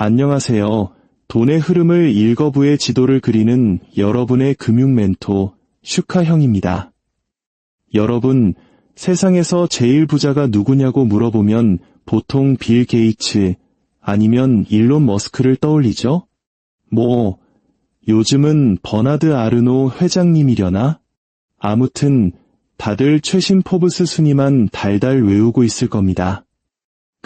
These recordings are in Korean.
안녕하세요. 돈의 흐름을 일거부의 지도를 그리는 여러분의 금융 멘토 슈카 형입니다. 여러분, 세상에서 제일 부자가 누구냐고 물어보면 보통 빌 게이츠 아니면 일론 머스크를 떠올리죠? 뭐, 요즘은 버나드 아르노 회장님이려나? 아무튼 다들 최신 포브스 순위만 달달 외우고 있을 겁니다.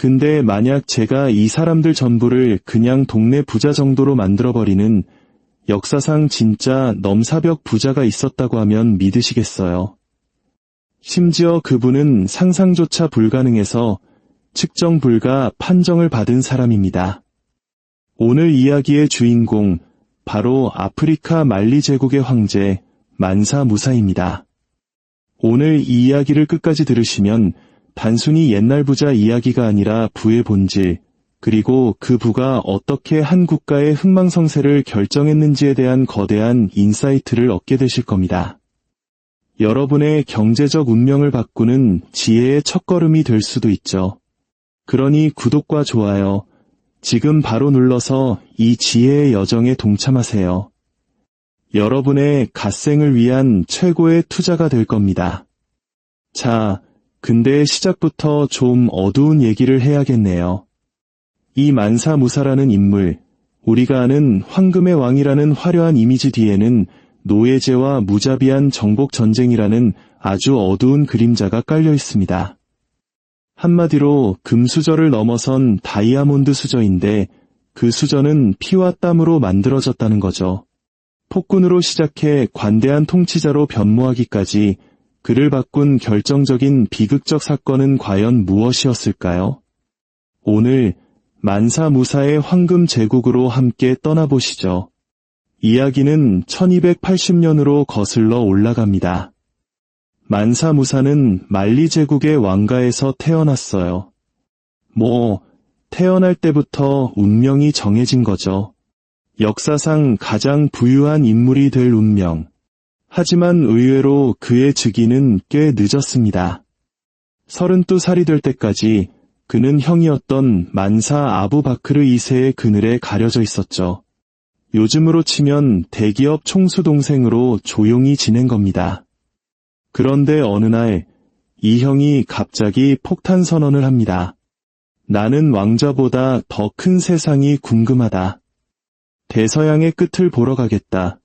근데 만약 제가 이 사람들 전부를 그냥 동네 부자 정도로 만들어버리는 역사상 진짜 넘사벽 부자가 있었다고 하면 믿으시겠어요? 심지어 그분은 상상조차 불가능해서 측정 불가 판정을 받은 사람입니다. 오늘 이야기의 주인공, 바로 아프리카 말리 제국의 황제 만사 무사입니다. 오늘 이 이야기를 끝까지 들으시면 단순히 옛날 부자 이야기가 아니라 부의 본질, 그리고 그 부가 어떻게 한 국가의 흥망성쇠를 결정했는지에 대한 거대한 인사이트를 얻게 되실 겁니다. 여러분의 경제적 운명을 바꾸는 지혜의 첫걸음이 될 수도 있죠. 그러니 구독과 좋아요, 지금 바로 눌러서 이 지혜의 여정에 동참하세요. 여러분의 갓생을 위한 최고의 투자가 될 겁니다. 자, 근데 시작부터 좀 어두운 얘기를 해야겠네요. 이 만사무사라는 인물, 우리가 아는 황금의 왕이라는 화려한 이미지 뒤에는 노예제와 무자비한 정복 전쟁이라는 아주 어두운 그림자가 깔려 있습니다. 한마디로 금수저를 넘어선 다이아몬드 수저인데 그 수저는 피와 땀으로 만들어졌다는 거죠. 폭군으로 시작해 관대한 통치자로 변모하기까지 그를 바꾼 결정적인 비극적 사건은 과연 무엇이었을까요? 오늘 만사무사의 황금 제국으로 함께 떠나보시죠. 이야기는 1280년으로 거슬러 올라갑니다. 만사무사는 만리 제국의 왕가에서 태어났어요. 뭐, 태어날 때부터 운명이 정해진 거죠. 역사상 가장 부유한 인물이 될 운명. 하지만 의외로 그의 즉위는 꽤 늦었습니다. 32살이 될 때까지 그는 형이었던 만사 아부바크르 2세의 그늘에 가려져 있었죠. 요즘으로 치면 대기업 총수 동생으로 조용히 지낸 겁니다. 그런데 어느 날, 이 형이 갑자기 폭탄 선언을 합니다. 나는 왕자보다 더 큰 세상이 궁금하다. 대서양의 끝을 보러 가겠다.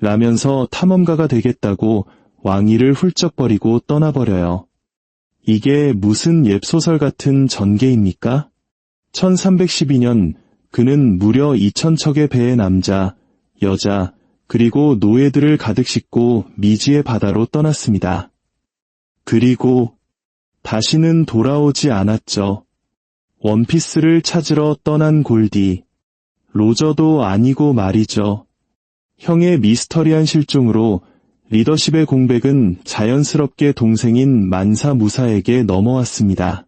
라면서 탐험가가 되겠다고 왕위를 훌쩍 버리고 떠나버려요. 이게 무슨 웹소설 같은 전개입니까? 1312년 그는 무려 2천척의 배의 남자, 여자, 그리고 노예들을 가득 싣고 미지의 바다로 떠났습니다. 그리고 다시는 돌아오지 않았죠. 원피스를 찾으러 떠난 골디. 로저도 아니고 말이죠. 형의 미스터리한 실종으로 리더십의 공백은 자연스럽게 동생인 만사 무사에게 넘어왔습니다.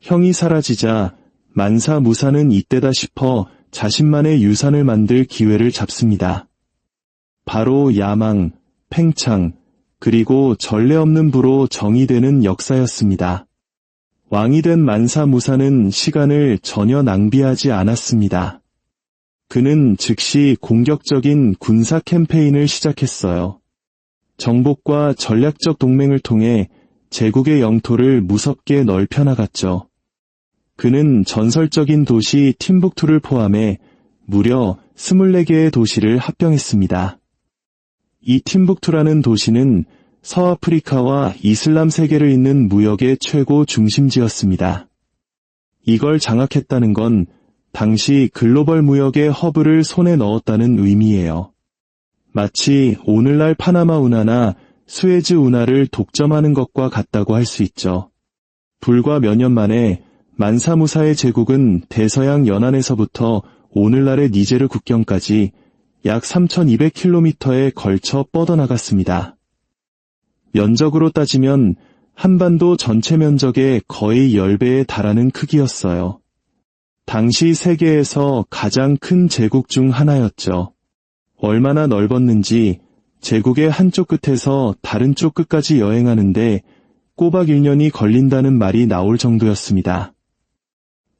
형이 사라지자 만사 무사는 이때다 싶어 자신만의 유산을 만들 기회를 잡습니다. 바로 야망, 팽창, 그리고 전례 없는 부로 정의되는 역사였습니다. 왕이 된 만사 무사는 시간을 전혀 낭비하지 않았습니다. 그는 즉시 공격적인 군사 캠페인을 시작했어요. 정복과 전략적 동맹을 통해 제국의 영토를 무섭게 넓혀 나갔죠. 그는 전설적인 도시 팀북투를 포함해 무려 24개의 도시를 합병했습니다. 이 팀북투라는 도시는 서아프리카와 이슬람 세계를 잇는 무역의 최고 중심지였습니다. 이걸 장악했다는 건 당시 글로벌 무역의 허브를 손에 넣었다는 의미예요. 마치 오늘날 파나마 운하나 스웨즈 운하를 독점하는 것과 같다고 할 수 있죠. 불과 몇 년 만에 만사무사의 제국은 대서양 연안에서부터 오늘날의 니제르 국경까지 약 3200km에 걸쳐 뻗어나갔습니다. 면적으로 따지면 한반도 전체 면적의 거의 10배에 달하는 크기였어요. 당시 세계에서 가장 큰 제국 중 하나였죠. 얼마나 넓었는지 제국의 한쪽 끝에서 다른 쪽 끝까지 여행하는데 꼬박 1년이 걸린다는 말이 나올 정도였습니다.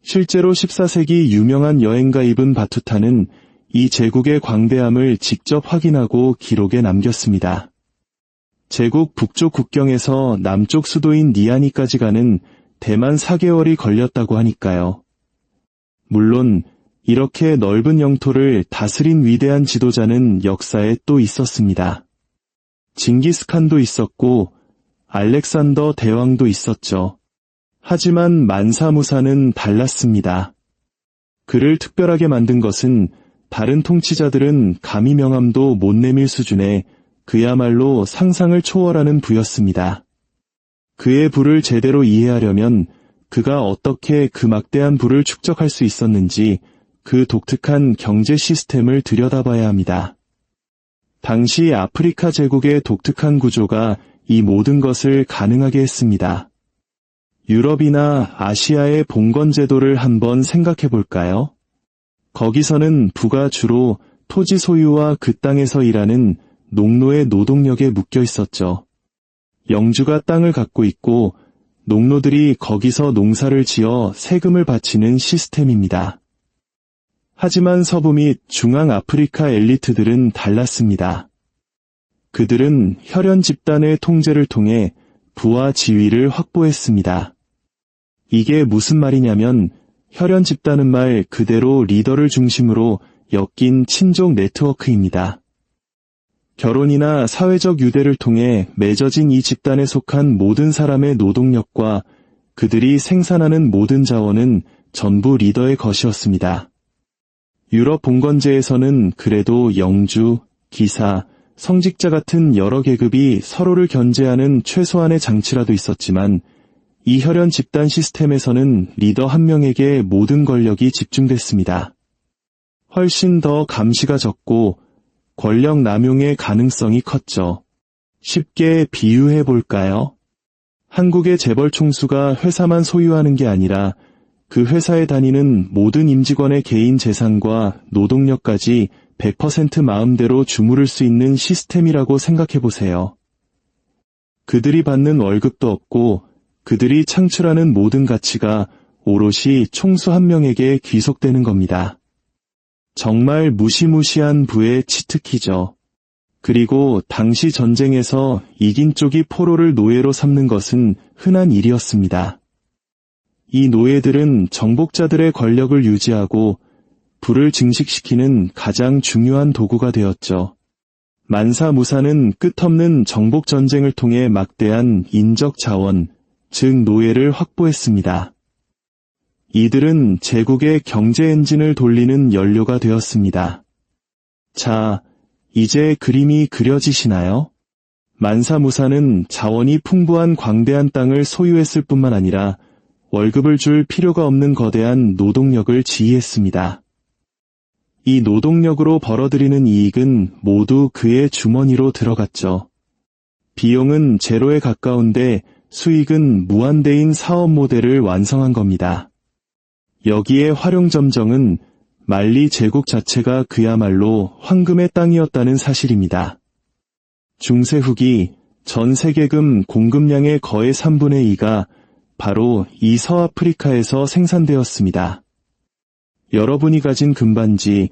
실제로 14세기 유명한 여행가 이븐 바투타는 이 제국의 광대함을 직접 확인하고 기록에 남겼습니다. 제국 북쪽 국경에서 남쪽 수도인 니아니까지 가는 대만 4개월이 걸렸다고 하니까요. 물론 이렇게 넓은 영토를 다스린 위대한 지도자는 역사에 또 있었습니다. 징기스칸도 있었고 알렉산더 대왕도 있었죠. 하지만 만사무사는 달랐습니다. 그를 특별하게 만든 것은 다른 통치자들은 감히 명함도 못 내밀 수준의 그야말로 상상을 초월하는 부였습니다. 그의 부를 제대로 이해하려면 그가 어떻게 그 막대한 부를 축적할 수 있었는지 그 독특한 경제 시스템을 들여다봐야 합니다. 당시 아프리카 제국의 독특한 구조가 이 모든 것을 가능하게 했습니다. 유럽이나 아시아의 봉건 제도를 한번 생각해 볼까요? 거기서는 부가 주로 토지 소유와 그 땅에서 일하는 농노의 노동력에 묶여 있었죠. 영주가 땅을 갖고 있고 농노들이 거기서 농사를 지어 세금을 바치는 시스템입니다. 하지만 서부 및 중앙 아프리카 엘리트들은 달랐습니다. 그들은 혈연 집단의 통제를 통해 부와 지위를 확보했습니다. 이게 무슨 말이냐면 혈연 집단은 말 그대로 리더를 중심으로 엮인 친족 네트워크입니다. 결혼이나 사회적 유대를 통해 맺어진 이 집단에 속한 모든 사람의 노동력과 그들이 생산하는 모든 자원은 전부 리더의 것이었습니다. 유럽 봉건제에서는 그래도 영주, 기사, 성직자 같은 여러 계급이 서로를 견제하는 최소한의 장치라도 있었지만 이 혈연 집단 시스템에서는 리더 한 명에게 모든 권력이 집중됐습니다. 훨씬 더 감시가 적고 권력 남용의 가능성이 컸죠. 쉽게 비유해 볼까요? 한국의 재벌 총수가 회사만 소유하는 게 아니라 그 회사에 다니는 모든 임직원의 개인 재산과 노동력까지 100% 마음대로 주무를 수 있는 시스템이라고 생각해 보세요. 그들이 받는 월급도 없고 그들이 창출하는 모든 가치가 오롯이 총수 한 명에게 귀속되는 겁니다. 정말 무시무시한 부의 치트키죠. 그리고 당시 전쟁에서 이긴 쪽이 포로를 노예로 삼는 것은 흔한 일이었습니다. 이 노예들은 정복자들의 권력을 유지하고 부를 증식시키는 가장 중요한 도구가 되었죠. 만사무사는 끝없는 정복 전쟁을 통해 막대한 인적 자원, 즉 노예를 확보했습니다. 이들은 제국의 경제 엔진을 돌리는 연료가 되었습니다. 자, 이제 그림이 그려지시나요? 만사무사는 자원이 풍부한 광대한 땅을 소유했을 뿐만 아니라 월급을 줄 필요가 없는 거대한 노동력을 지휘했습니다. 이 노동력으로 벌어들이는 이익은 모두 그의 주머니로 들어갔죠. 비용은 제로에 가까운데 수익은 무한대인 사업 모델을 완성한 겁니다. 여기에 활용점정은 말리 제국 자체가 그야말로 황금의 땅이었다는 사실입니다. 중세 후기 전 세계금 공급량의 거의 3분의 2가 바로 이 서아프리카에서 생산되었습니다. 여러분이 가진 금반지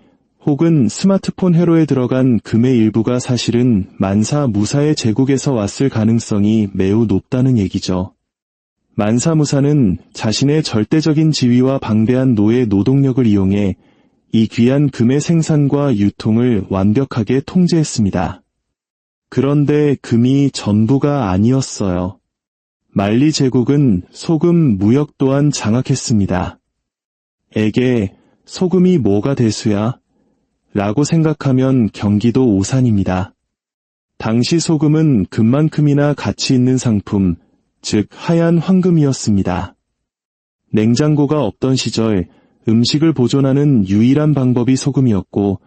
혹은 스마트폰 회로에 들어간 금의 일부가 사실은 만사 무사의 제국에서 왔을 가능성이 매우 높다는 얘기죠. 만사무사는 자신의 절대적인 지위와 방대한 노예 노동력을 이용해 이 귀한 금의 생산과 유통을 완벽하게 통제했습니다. 그런데 금이 전부가 아니었어요. 말리 제국은 소금 무역 또한 장악했습니다. 에게 소금이 뭐가 대수야? 라고 생각하면 경기도 오산입니다. 당시 소금은 금만큼이나 가치 있는 상품, 즉 하얀 황금이었습니다. 냉장고가 없던 시절 음식을 보존하는 유일한 방법이 소금이었고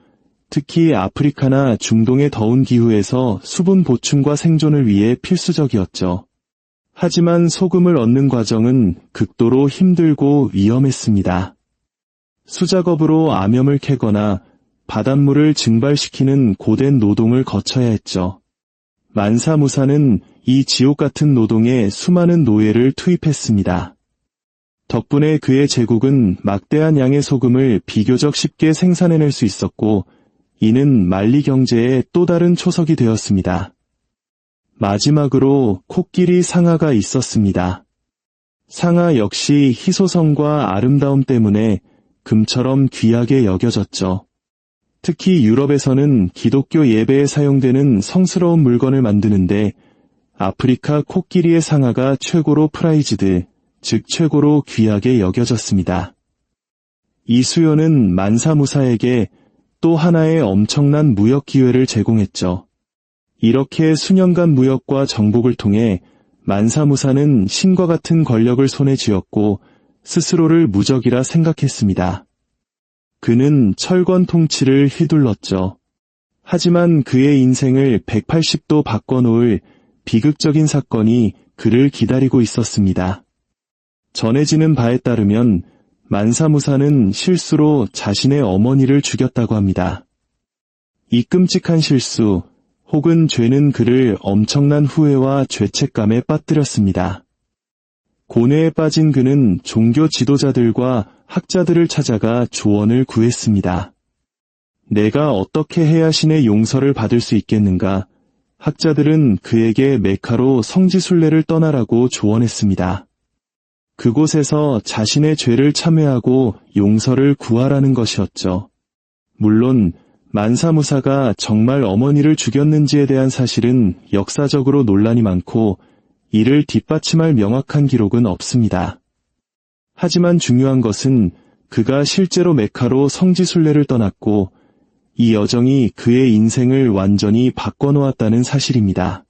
특히 아프리카나 중동의 더운 기후에서 수분 보충과 생존을 위해 필수적이었죠. 하지만 소금을 얻는 과정은 극도로 힘들고 위험했습니다. 수작업으로 암염을 캐거나 바닷물을 증발시키는 고된 노동을 거쳐야 했죠. 만사무사는 이 지옥 같은 노동에 수많은 노예를 투입했습니다. 덕분에 그의 제국은 막대한 양의 소금을 비교적 쉽게 생산해낼 수 있었고, 이는 만리 경제의 또 다른 초석이 되었습니다. 마지막으로 코끼리 상아가 있었습니다. 상아 역시 희소성과 아름다움 때문에 금처럼 귀하게 여겨졌죠. 특히 유럽에서는 기독교 예배에 사용되는 성스러운 물건을 만드는데 아프리카 코끼리의 상아가 최고로 프라이즈드, 즉 최고로 귀하게 여겨졌습니다. 이 수요는 만사무사에게 또 하나의 엄청난 무역 기회를 제공했죠. 이렇게 수년간 무역과 정복을 통해 만사무사는 신과 같은 권력을 손에 쥐었고 스스로를 무적이라 생각했습니다. 그는 철권 통치를 휘둘렀죠. 하지만 그의 인생을 180도 바꿔놓을 비극적인 사건이 그를 기다리고 있었습니다. 전해지는 바에 따르면 만사무사는 실수로 자신의 어머니를 죽였다고 합니다. 이 끔찍한 실수 혹은 죄는 그를 엄청난 후회와 죄책감에 빠뜨렸습니다. 고뇌에 빠진 그는 종교 지도자들과 학자들을 찾아가 조언을 구했습니다. 내가 어떻게 해야 신의 용서를 받을 수 있겠는가? 학자들은 그에게 메카로 성지순례를 떠나라고 조언했습니다. 그곳에서 자신의 죄를 참회하고 용서를 구하라는 것이었죠. 물론 만사무사가 정말 어머니를 죽였는지에 대한 사실은 역사적으로 논란이 많고 이를 뒷받침할 명확한 기록은 없습니다. 하지만 중요한 것은 그가 실제로 메카로 성지순례를 떠났고 이 여정이 그의 인생을 완전히 바꿔놓았다는 사실입니다.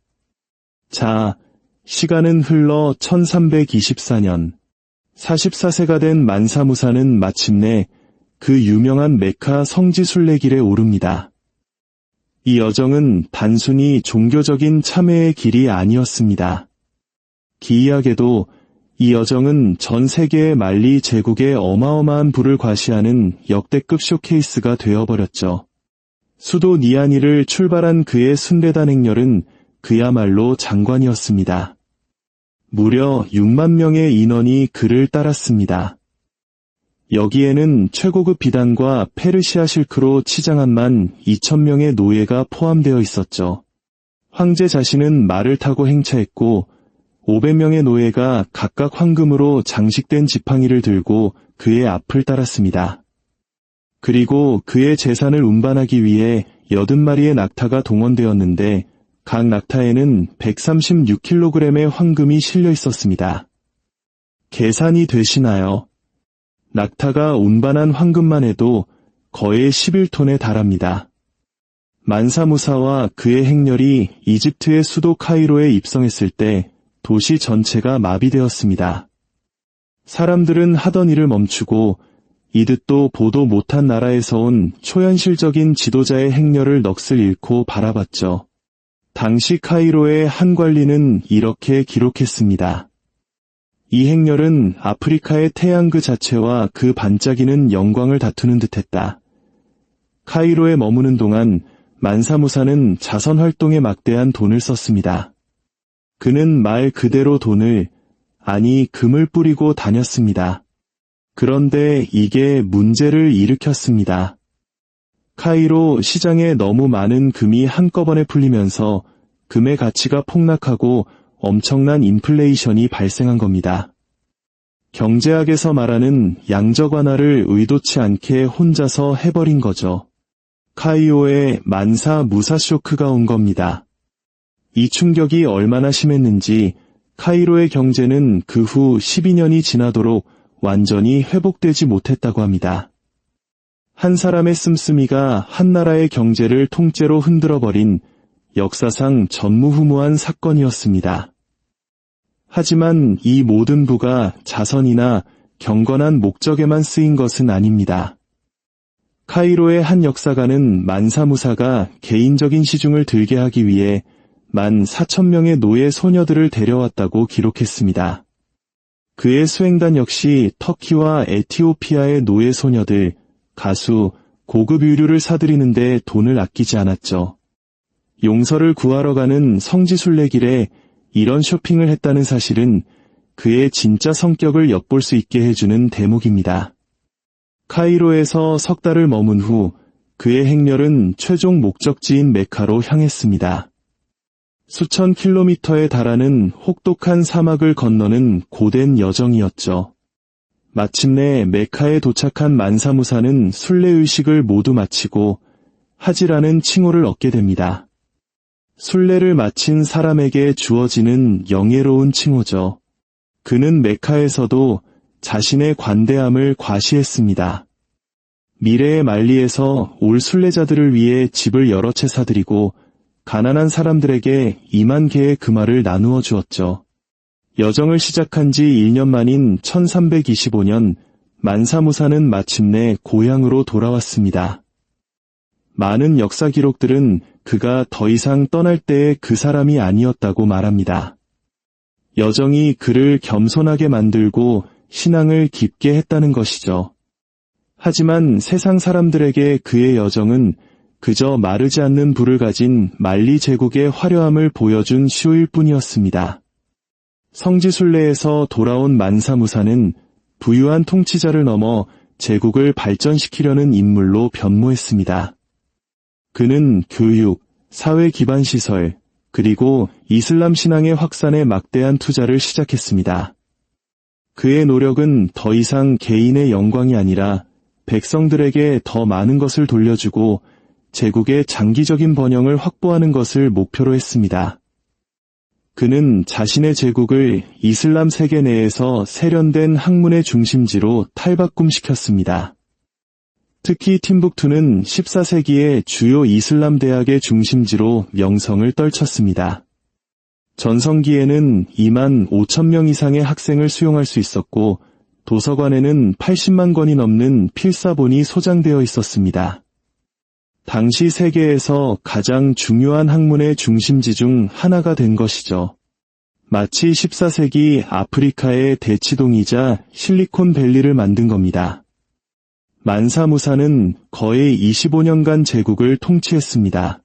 자, 시간은 흘러 1324년, 44세가 된 만사무사는 마침내 그 유명한 메카 성지순례길에 오릅니다. 이 여정은 단순히 종교적인 참회의 길이 아니었습니다. 기이하게도 이 여정은 전 세계의 만리 제국의 어마어마한 부를 과시하는 역대급 쇼케이스가 되어버렸죠. 수도 니아니를 출발한 그의 순례단 행렬은 그야말로 장관이었습니다. 무려 6만 명의 인원이 그를 따랐습니다. 여기에는 최고급 비단과 페르시아 실크로 치장한 1만2천 명의 노예가 포함되어 있었죠. 황제 자신은 말을 타고 행차했고 500명의 노예가 각각 황금으로 장식된 지팡이를 들고 그의 앞을 따랐습니다. 그리고 그의 재산을 운반하기 위해 80마리의 낙타가 동원되었는데 각 낙타에는 136kg의 황금이 실려 있었습니다. 계산이 되시나요? 낙타가 운반한 황금만 해도 거의 11톤에 달합니다. 만사무사와 그의 행렬이 이집트의 수도 카이로에 입성했을 때 도시 전체가 마비되었습니다. 사람들은 하던 일을 멈추고 이듯도 보도 못한 나라에서 온 초현실적인 지도자의 행렬을 넋을 잃고 바라봤죠. 당시 카이로의 한 관리는 이렇게 기록했습니다. 이 행렬은 아프리카의 태양 그 자체와 그 반짝이는 영광을 다투는 듯했다. 카이로에 머무는 동안 만사무사는 자선 활동에 막대한 돈을 썼습니다. 그는 말 그대로 돈을, 아니 금을 뿌리고 다녔습니다. 그런데 이게 문제를 일으켰습니다. 카이로 시장에 너무 많은 금이 한꺼번에 풀리면서 금의 가치가 폭락하고 엄청난 인플레이션이 발생한 겁니다. 경제학에서 말하는 양적 완화를 의도치 않게 혼자서 해버린 거죠. 카이오에 만사 무사 쇼크가 온 겁니다. 이 충격이 얼마나 심했는지 카이로의 경제는 그 후 12년이 지나도록 완전히 회복되지 못했다고 합니다. 한 사람의 씀씀이가 한 나라의 경제를 통째로 흔들어버린 역사상 전무후무한 사건이었습니다. 하지만 이 모든 부가 자선이나 경건한 목적에만 쓰인 것은 아닙니다. 카이로의 한 역사가는 만사무사가 개인적인 시중을 들게 하기 위해 만 4천 명의 노예 소녀들을 데려왔다고 기록했습니다. 그의 수행단 역시 터키와 에티오피아의 노예 소녀들, 가수, 고급 유류를 사들이는데 돈을 아끼지 않았죠. 용서를 구하러 가는 성지순례길에 이런 쇼핑을 했다는 사실은 그의 진짜 성격을 엿볼 수 있게 해주는 대목입니다. 카이로에서 석 달을 머문 후 그의 행렬은 최종 목적지인 메카로 향했습니다. 수천 킬로미터에 달하는 혹독한 사막을 건너는 고된 여정이었죠. 마침내 메카에 도착한 만사무사는 순례의식을 모두 마치고 하지라는 칭호를 얻게 됩니다. 순례를 마친 사람에게 주어지는 영예로운 칭호죠. 그는 메카에서도 자신의 관대함을 과시했습니다. 미래의 만리에서 올 순례자들을 위해 집을 여러 채 사드리고 가난한 사람들에게 2만 개의 금화를 나누어 주었죠. 여정을 시작한 지 1년 만인 1325년 만사무사는 마침내 고향으로 돌아왔습니다. 많은 역사 기록들은 그가 더 이상 떠날 때의 그 사람이 아니었다고 말합니다. 여정이 그를 겸손하게 만들고 신앙을 깊게 했다는 것이죠. 하지만 세상 사람들에게 그의 여정은 그저 마르지 않는 불을 가진 만리 제국의 화려함을 보여준 쇼일 뿐이었습니다. 성지순례에서 돌아온 만사무사는 부유한 통치자를 넘어 제국을 발전시키려는 인물로 변모했습니다. 그는 교육, 사회 기반 시설, 그리고 이슬람 신앙의 확산에 막대한 투자를 시작했습니다. 그의 노력은 더 이상 개인의 영광이 아니라 백성들에게 더 많은 것을 돌려주고 제국의 장기적인 번영을 확보하는 것을 목표로 했습니다. 그는 자신의 제국을 이슬람 세계 내에서 세련된 학문의 중심지로 탈바꿈시켰습니다. 특히 팀북투는 14세기의 주요 이슬람 대학의 중심지로 명성을 떨쳤습니다. 전성기에는 2만 5천 명 이상의 학생을 수용할 수 있었고 도서관에는 80만 권이 넘는 필사본이 소장되어 있었습니다. 당시 세계에서 가장 중요한 학문의 중심지 중 하나가 된 것이죠. 마치 14세기 아프리카의 대치동이자 실리콘밸리를 만든 겁니다. 만사무사는 거의 25년간 제국을 통치했습니다.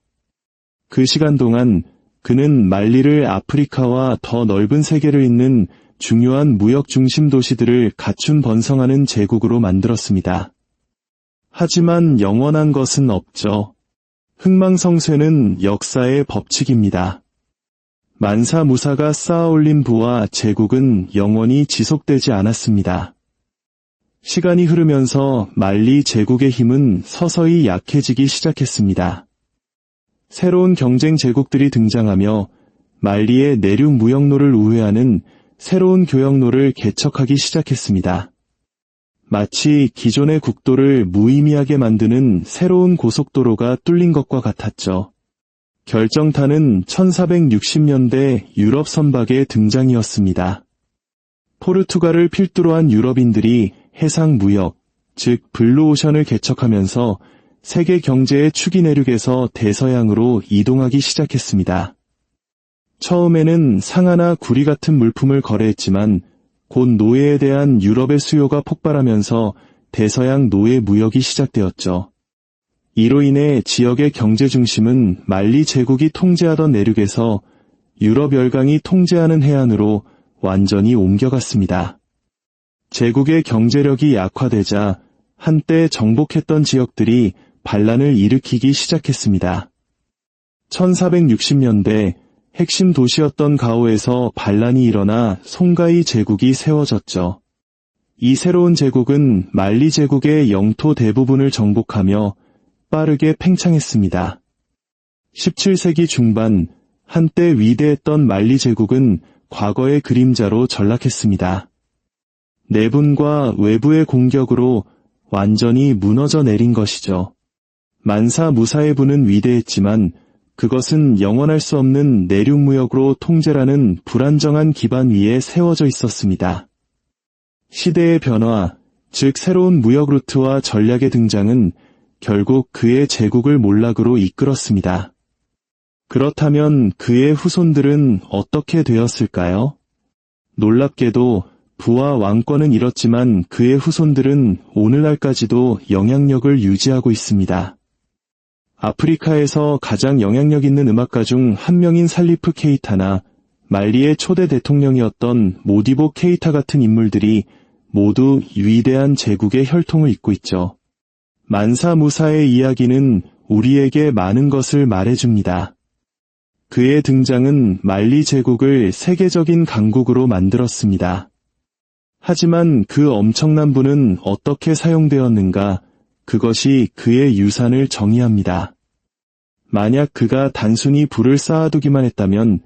그 시간 동안 그는 말리를 아프리카와 더 넓은 세계를 잇는 중요한 무역 중심 도시들을 갖춘 번성하는 제국으로 만들었습니다. 하지만 영원한 것은 없죠. 흥망성쇠는 역사의 법칙입니다. 만사무사가 쌓아올린 부와 제국은 영원히 지속되지 않았습니다. 시간이 흐르면서 말리 제국의 힘은 서서히 약해지기 시작했습니다. 새로운 경쟁 제국들이 등장하며 말리의 내륙 무역로를 우회하는 새로운 교역로를 개척하기 시작했습니다. 마치 기존의 국도를 무의미하게 만드는 새로운 고속도로가 뚫린 것과 같았죠. 결정타는 1460년대 유럽 선박의 등장이었습니다. 포르투갈을 필두로 한 유럽인들이 해상 무역, 즉 블루오션을 개척하면서 세계 경제의 축이 내륙에서 대서양으로 이동하기 시작했습니다. 처음에는 상아나 구리 같은 물품을 거래했지만 곧 노예에 대한 유럽의 수요가 폭발하면서 대서양 노예 무역이 시작되었죠. 이로 인해 지역의 경제 중심은 말리 제국이 통제하던 내륙에서 유럽 열강이 통제하는 해안으로 완전히 옮겨갔습니다. 제국의 경제력이 약화되자 한때 정복했던 지역들이 반란을 일으키기 시작했습니다. 1460년대 핵심 도시였던 가오에서 반란이 일어나 송가이 제국이 세워졌죠. 이 새로운 제국은 말리 제국의 영토 대부분을 정복하며 빠르게 팽창했습니다. 17세기 중반 한때 위대했던 말리 제국은 과거의 그림자로 전락했습니다. 내분과 외부의 공격으로 완전히 무너져 내린 것이죠. 만사 무사의 분은 위대했지만 그것은 영원할 수 없는 내륙무역으로 통제라는 불안정한 기반 위에 세워져 있었습니다. 시대의 변화, 즉 새로운 무역 루트와 전략의 등장은 결국 그의 제국을 몰락으로 이끌었습니다. 그렇다면 그의 후손들은 어떻게 되었을까요? 놀랍게도 부와 왕권은 잃었지만 그의 후손들은 오늘날까지도 영향력을 유지하고 있습니다. 아프리카에서 가장 영향력 있는 음악가 중 한 명인 살리프 케이타나 말리의 초대 대통령이었던 모디보 케이타 같은 인물들이 모두 위대한 제국의 혈통을 잇고 있죠. 만사 무사의 이야기는 우리에게 많은 것을 말해줍니다. 그의 등장은 말리 제국을 세계적인 강국으로 만들었습니다. 하지만 그 엄청난 부는 어떻게 사용되었는가, 그것이 그의 유산을 정의합니다. 만약 그가 단순히 부를 쌓아두기만 했다면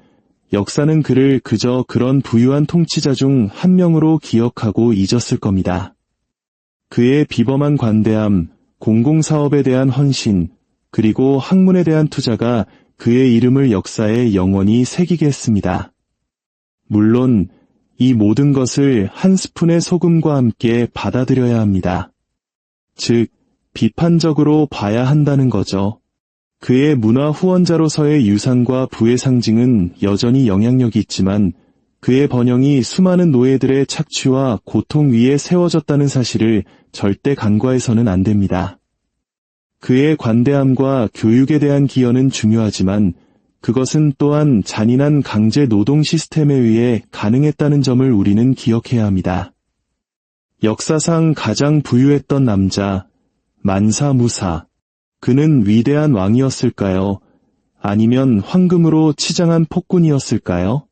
역사는 그를 그저 그런 부유한 통치자 중 한 명으로 기억하고 잊었을 겁니다. 그의 비범한 관대함, 공공사업에 대한 헌신, 그리고 학문에 대한 투자가 그의 이름을 역사에 영원히 새기게 했습니다. 물론 이 모든 것을 한 스푼의 소금과 함께 받아들여야 합니다. 즉, 비판적으로 봐야 한다는 거죠. 그의 문화 후원자로서의 유산과 부의 상징은 여전히 영향력이 있지만 그의 번영이 수많은 노예들의 착취와 고통 위에 세워졌다는 사실을 절대 간과해서는 안 됩니다. 그의 관대함과 교육에 대한 기여는 중요하지만 그것은 또한 잔인한 강제 노동 시스템에 의해 가능했다는 점을 우리는 기억해야 합니다. 역사상 가장 부유했던 남자, 만사무사. 그는 위대한 왕이었을까요? 아니면 황금으로 치장한 폭군이었을까요?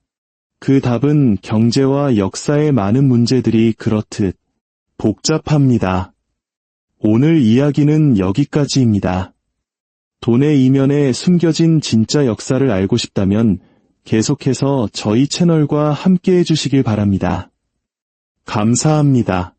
그 답은 경제와 역사의 많은 문제들이 그렇듯 복잡합니다. 오늘 이야기는 여기까지입니다. 돈의 이면에 숨겨진 진짜 역사를 알고 싶다면 계속해서 저희 채널과 함께 해주시길 바랍니다. 감사합니다.